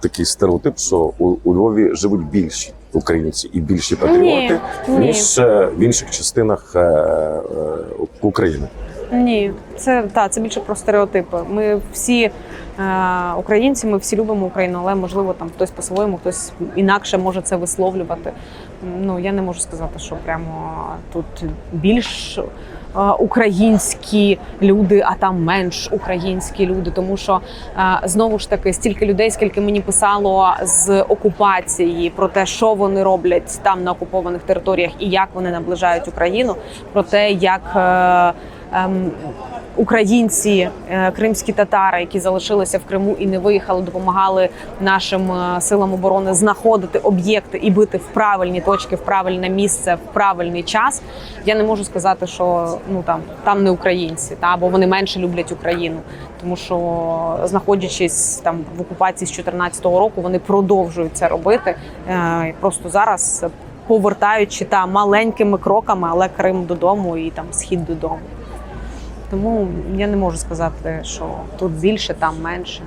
такий стереотип, що у, у Львові живуть більші українці і більші патріоти, ні. ніж е, в інших частинах е, е, України. Ні, це та це більше про стереотипи. Ми всі е, українці, ми всі любимо Україну, але можливо там хтось по-своєму, хтось інакше може це висловлювати. Ну я не можу сказати, що прямо тут більш українські люди, а там менш українські люди. Тому що е, знову ж таки стільки людей, скільки мені писало з окупації про те, що вони роблять там на окупованих територіях і як вони наближають Україну, про те, як. е, ем, Українці, е, кримські татари, які залишилися в Криму і не виїхали, допомагали нашим е, силам оборони знаходити об'єкти і бити в правильні точки, в правильне місце, в правильний час. Я не можу сказати, що ну там там не українці, та або вони менше люблять Україну, тому що знаходячись там в окупації з 2014 року, вони продовжують це робити. Е, Просто зараз повертаючи та маленькими кроками, але Крим додому і там схід додому. Тому я не можу сказати, що тут більше, там менше.